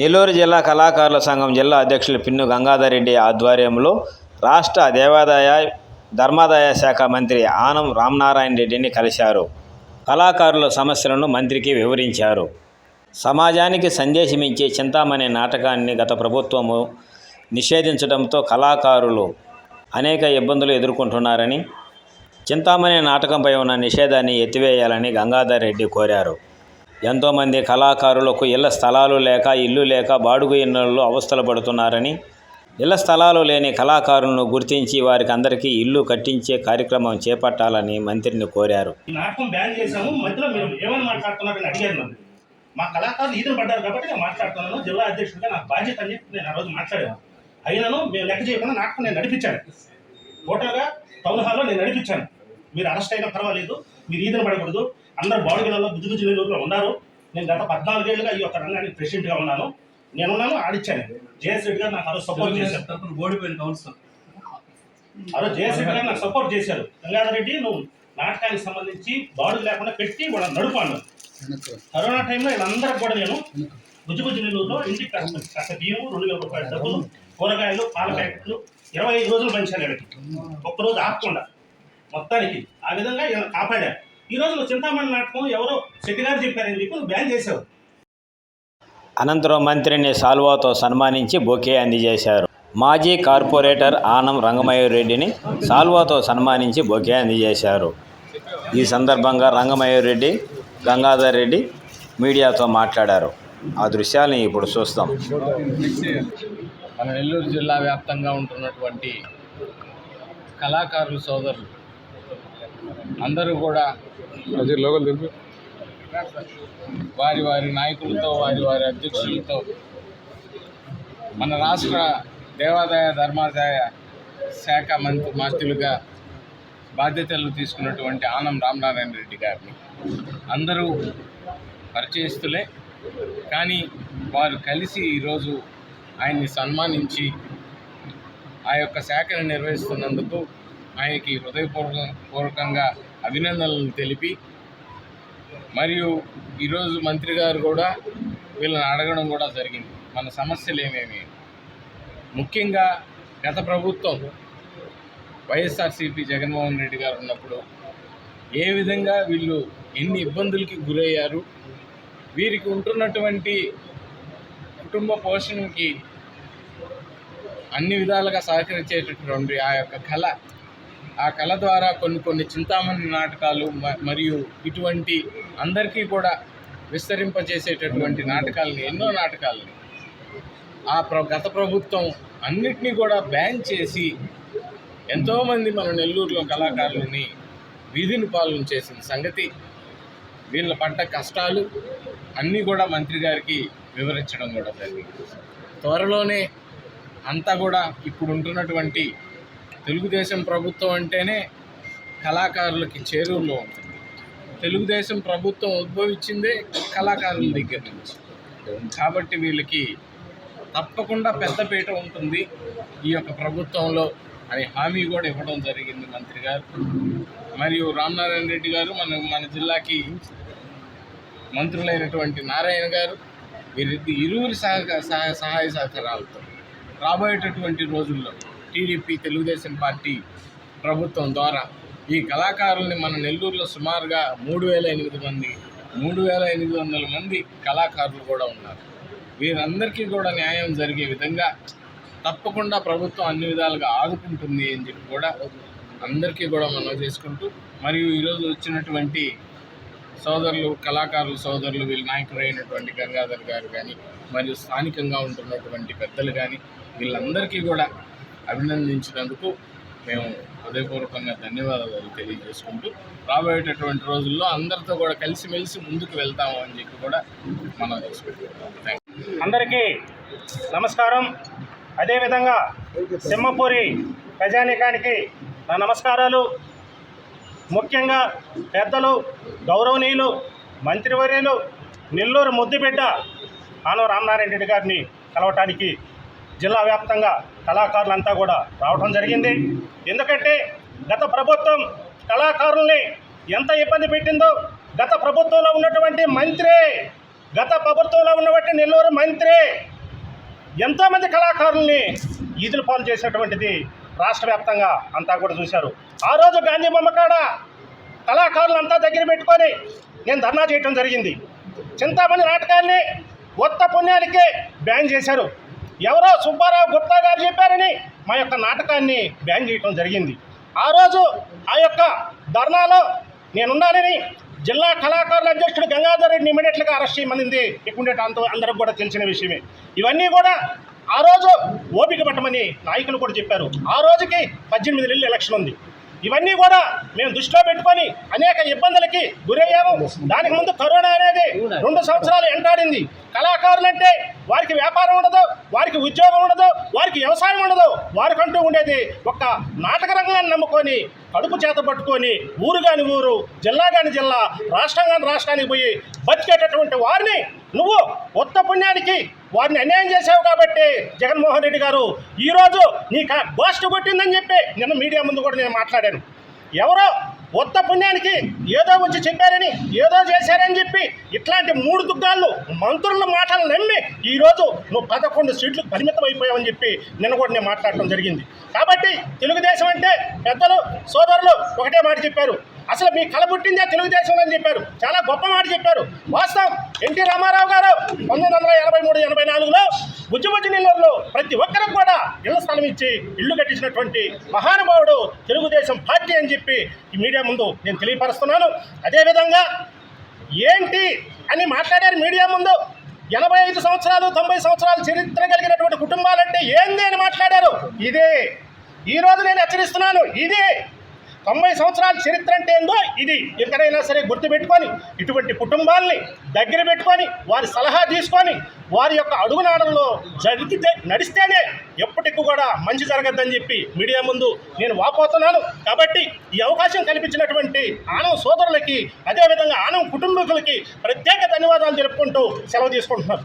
నెల్లూరు జిల్లా కళాకారుల సంఘం జిల్లా అధ్యక్షులు పిన్ను గంగాధర్రెడ్డి ఆధ్వర్యంలో రాష్ట్ర దేవాదాయ ధర్మాదాయ శాఖ మంత్రి ఆనం రామనారాయణ రెడ్డిని కలిశారు. కళాకారుల సమస్యలను మంత్రికి వివరించారు. సమాజానికి సందేశమిచ్చే చింతామణి నాటకాన్ని గత ప్రభుత్వము నిషేధించడంతో కళాకారులు అనేక ఇబ్బందులు ఎదుర్కొంటున్నారని చింతామణి నాటకంపై ఉన్న నిషేధాన్ని ఎత్తివేయాలని గంగాధర్ రెడ్డి కోరారు. ఎంతోమంది కళాకారులకు ఇళ్ళ స్థలాలు లేక ఇల్లు లేక బాడుగు ఇళ్ళలో అవస్థలు పడుతున్నారని ఇళ్ళ స్థలాలు లేని కళాకారులను గుర్తించి వారికి అందరికీ ఇల్లు కట్టించే కార్యక్రమం చేపట్టాలని మంత్రిని కోరారు. మా కళాకారులు ఈదులు పడ్డారు కాబట్టి నేను మాట్లాడుతున్నాను జిల్లా అధ్యక్షుడిగా నాకు బాధ్యత అని చెప్పి నేను ఆ రోజు మాట్లాడాను. అయినను మేము లెక్క చేయకుండా నాటకం నేను నడిపించాను. టోటల్గా టౌన్ హాల్లో నేను నడిపించాను. మీరు అరెస్ట్ అయినా పర్వాలేదు మీరు ఈదులు పడకూడదు. అందరు బాడుగలలో బుద్ధి బుద్ధి నెల్లూరులో ఉన్నారు. నేను గత పద్నాలుగేళ్ళుగా ఈ యొక్క రంగానికి ప్రెసిడెంట్గా ఉన్నాను. నేనున్నాను ఆడిచ్చాను. జేఎస్ రెడ్డి గారు నాకు సపోర్ట్ చేశారు. ఓడిపోయిన కౌన్సిలర్. ఆ రోజు జేఎస్ రెడ్డి గారు నాకు సపోర్ట్ చేశారు. గంగాధర్ రెడ్డి నువ్వు నాటకానికి సంబంధించి బాడుగు లేకుండా పెట్టి కూడా నడుపు అన్నారు కరోనా టైంలో వీళ్ళందరికీ కూడా నేను బుజ్జి బుజ్జి నెల్లూరులో ఇంటికి కాస్త బియ్యం రెండు వేల రూపాయల డబ్బులు కూరగాయలు పాల ప్యాకెట్లు ఇరవై ఐదు రోజులు పంచాను వీళ్ళకి ఒక్కరోజు ఆపకుండా. మొత్తానికి ఆ విధంగా వీళ్ళని కాపాడారు. ఈ రోజు నువ్వు చింతామణి నాటకం ఎవరో శెట్టి గారు చెప్పారని చెప్పి నువ్వు బ్యాన్ చేసావు అనంతరం మంత్రిని సాల్వాతో సన్మానించి బొకే అందజేశారు. మాజీ కార్పొరేటర్ ఆనం రంగమయ్య రెడ్డిని సాల్వాతో సన్మానించి బొకే అందజేశారు. ఈ సందర్భంగా రంగమయ్య రెడ్డి గంగాధర్ రెడ్డి మీడియాతో మాట్లాడారు. ఆ దృశ్యాలను ఇప్పుడు చూస్తాం. మన నెల్లూరు జిల్లా వ్యాప్తంగా ఉంటున్నటువంటి కళాకారులు సోదరులు అందరూ కూడా వారి వారి నాయకులతో వారి వారి అధ్యక్షులతో మన రాష్ట్ర దేవాదాయ ధర్మాదాయ శాఖ మంత్రి మంత్రులుగా బాధ్యతలు తీసుకున్నటువంటి ఆనం రామనారాయణ రెడ్డి గారిని అందరూ పరిచయస్తులే. కానీ వారు కలిసి ఈరోజు ఆయన్ని సన్మానించి ఆ యొక్క శాఖను నిర్వహిస్తున్నందుకు ఆయనకి హృదయపూర్వక పూర్వకంగా అభినందనలు తెలిపి మరియు ఈరోజు మంత్రి గారు కూడా వీళ్ళని అడగడం కూడా జరిగింది. మన సమస్యలు ఏమేమి ముఖ్యంగా గత ప్రభుత్వం వైఎస్ఆర్సీపీ జగన్మోహన్ రెడ్డి గారు ఉన్నప్పుడు ఏ విధంగా వీళ్ళు ఎన్ని ఇబ్బందులకి గురయ్యారు? వీరికి ఉంటున్నటువంటి కుటుంబ పోషణకి అన్ని విధాలుగా సహకరించేటటువంటి ఆ యొక్క కళ ఆ కళ ద్వారా కొన్ని కొన్ని చింతామణి నాటకాలు మ- మరియు ఇటువంటి అందరికీ కూడా విస్తరింపజేసేటటువంటి నాటకాలని ఎన్నో నాటకాలని ఆ ప్ర గత ప్రభుత్వం అన్నిటినీ కూడా బ్యాన్ చేసి ఎంతోమంది మన నెల్లూరులో కళాకారులని వీధిని పాలన చేసిన సంగతి వీళ్ళ పడ్డ కష్టాలు అన్నీ కూడా మంత్రి గారికి వివరించడం కూడా జరిగింది. త్వరలోనే అంతా కూడా ఇప్పుడు ఉంటున్నటువంటి తెలుగుదేశం ప్రభుత్వం అంటేనే కళాకారులకి చేరువలో ఉంటుంది. తెలుగుదేశం ప్రభుత్వం ఉద్భవించిందే కళాకారుల దగ్గర నుంచి. కాబట్టి వీళ్ళకి తప్పకుండా పెద్దపీట ఉంటుంది ఈ యొక్క ప్రభుత్వంలో అని హామీ కూడా ఇవ్వడం జరిగింది మంత్రి గారు. మరియు రామనారాయణ రెడ్డి గారు మన మన జిల్లాకి మంత్రులైనటువంటి నారాయణ గారు వీరి ఇరువురి సహ సహాయ సహాయ సహకారాలతో రాబోయేటటువంటి రోజుల్లో టీడీపీ తెలుగుదేశం పార్టీ ప్రభుత్వం ద్వారా ఈ కళాకారుల్ని మన నెల్లూరులో సుమారుగా మూడు వేల ఎనిమిది మంది మూడు వేల ఎనిమిది వందల మంది కళాకారులు కూడా ఉన్నారు. వీరందరికీ కూడా న్యాయం జరిగే విధంగా తప్పకుండా ప్రభుత్వం అన్ని విధాలుగా ఆదుకుంటుంది అని చెప్పి కూడా అందరికీ కూడా మనం చేసుకుంటూ మరియు ఈరోజు వచ్చినటువంటి సోదరులు కళాకారులు సోదరులు వీళ్ళ నాయకులు అయినటువంటి గంగాధర్ గారు కానీ మరియు స్థానికంగా ఉంటున్నటువంటి పెద్దలు కానీ వీళ్ళందరికీ కూడా అభినందించినందుకు మేము హృదయపూర్వకంగా ధన్యవాదాలు తెలియజేసుకుంటూ రాబోయేటటువంటి రోజుల్లో అందరితో కూడా కలిసిమెలిసి ముందుకు వెళ్తాము అని చెప్పి కూడా మనం అందరికీ నమస్కారం. అదేవిధంగా సింహపూరి ప్రజానీకానికి నా నమస్కారాలు. ముఖ్యంగా పెద్దలు గౌరవనీయులు మంత్రివర్యులు నెల్లూరు ముద్దుబిడ్డ ఆనవ రామనారాయణ రెడ్డి గారిని కలవటానికి జిల్లా వ్యాప్తంగా కళాకారులంతా కూడా రావడం జరిగింది. ఎందుకంటే గత ప్రభుత్వం కళాకారుల్ని ఎంత ఇబ్బంది పెట్టిందో గత ప్రభుత్వంలో ఉన్నటువంటి మంత్రి గత ప్రభుత్వంలో ఉన్నటువంటి నెల్లూరు మంత్రి ఎంతోమంది కళాకారుల్ని ఈదుల పాలు చేసినటువంటిది రాష్ట్ర వ్యాప్తంగా అంతా కూడా చూశారు. ఆ రోజు గాంధీ బొమ్మ కాడ కళాకారులంతా దగ్గర పెట్టుకొని నేను ధర్నా చేయటం జరిగింది. చింతామణి నాటకాన్ని కొత్త పుణ్యానికి బ్యాన్ చేశారు. ఎవరో సుబ్బారావు గుప్తా గారు చెప్పారని మా యొక్క నాటకాన్ని బ్యాన్ చేయటం జరిగింది. ఆ రోజు ఆ యొక్క ధర్నాలో నేనున్నానని జిల్లా కళాకారుల అధ్యక్షుడు గంగాధర్ రెడ్డిని ఇమీడియట్గా అరెస్ట్ చేయమనింది. ఇక్కడ అంత అందరికి కూడా తెలిసిన విషయమే. ఇవన్నీ కూడా ఆ రోజు ఓపిక పట్టమని నాయకులు కూడా చెప్పారు. ఆ రోజుకి పద్దెనిమిది నెలలు ఎలక్షన్ ఉంది. ఇవన్నీ కూడా మేము దృష్టిలో పెట్టుకొని అనేక ఇబ్బందులకి గురయ్యాము. దానికి ముందు కరోనా అనేది రెండు సంవత్సరాలు ఎంటాడింది. కళాకారులు అంటే వారికి వ్యాపారం ఉండదు వారికి ఉద్యోగం ఉండదు వారికి వ్యవసాయం ఉండదు. వారికంటూ ఉండేది ఒక నాటక రంగాన్ని నమ్ముకొని కడుపు చేత పట్టుకొని ఊరు కాని ఊరు జిల్లా కాని జిల్లా రాష్ట్రం కాని రాష్ట్రానికి పోయి బతికేటటువంటి వారిని నువ్వు ఉత్త పుణ్యానికి వారిని అన్యాయం చేశావు కాబట్టి జగన్మోహన్ రెడ్డి గారు ఈరోజు నీకు గోష్ఠ కొట్టిందని చెప్పి నిన్న మీడియా ముందు కూడా నేను మాట్లాడాను. ఎవరో ఉత్త పుణ్యానికి ఏదో వచ్చి చెప్పారని ఏదో చేశారని చెప్పి ఇట్లాంటి మూడు దుగ్గాళ్ళు మంత్రుల మాటలు నమ్మి ఈరోజు నువ్వు పదకొండు సీట్లు పరిమితం అయిపోయావని చెప్పి నిన్న కూడా నేను మాట్లాడటం జరిగింది. కాబట్టి తెలుగుదేశం అంటే పెద్దలు సోదరులు ఒకటే మాట చెప్పారు. అసలు మీ కళ పుట్టిందే తెలుగుదేశం అని చెప్పారు. చాలా గొప్ప మాట చెప్పారు. వాస్తవం. ఎన్టీ రామారావు గారు పంతొమ్మిది వందల ఎనభై మూడు ఎనభై నాలుగులో బుజ్జిబుజ్జి నెల్లూరులో ప్రతి ఒక్కరికి కూడా ఇళ్ళ స్థలం ఇచ్చి ఇల్లు కట్టించినటువంటి మహానుభావుడు తెలుగుదేశం పార్టీ అని చెప్పి ఈ మీడియా ముందు నేను తెలియపరుస్తున్నాను. అదేవిధంగా ఏంటి అని మాట్లాడారు మీడియా ముందు. ఎనభై ఐదు సంవత్సరాలు తొంభై సంవత్సరాలు చరిత్ర కలిగినటువంటి కుటుంబాలంటే ఏంది అని మాట్లాడారు. ఇదే. ఈ రోజు నేను హెచ్చరిస్తున్నాను. ఇదే. తొంభై సంవత్సరాల చరిత్ర అంటే ఏందో ఇది. ఎక్కడైనా సరే గుర్తుపెట్టుకొని ఇటువంటి కుటుంబాల్ని దగ్గర పెట్టుకొని వారి సలహా తీసుకొని వారి యొక్క అడుగునాడల్లో జరిగితే నడిస్తేనే ఎప్పటికి కూడా మంచి జరగద్దని చెప్పి మీడియా ముందు నేను వాపోతున్నాను. కాబట్టి ఈ అవకాశం కల్పించినటువంటి ఆనం సోదరులకి అదేవిధంగా ఆనం కుటుంబీకులకి ప్రత్యేక ధన్యవాదాలు తెలుపుకుంటూ సెలవు తీసుకుంటున్నాను.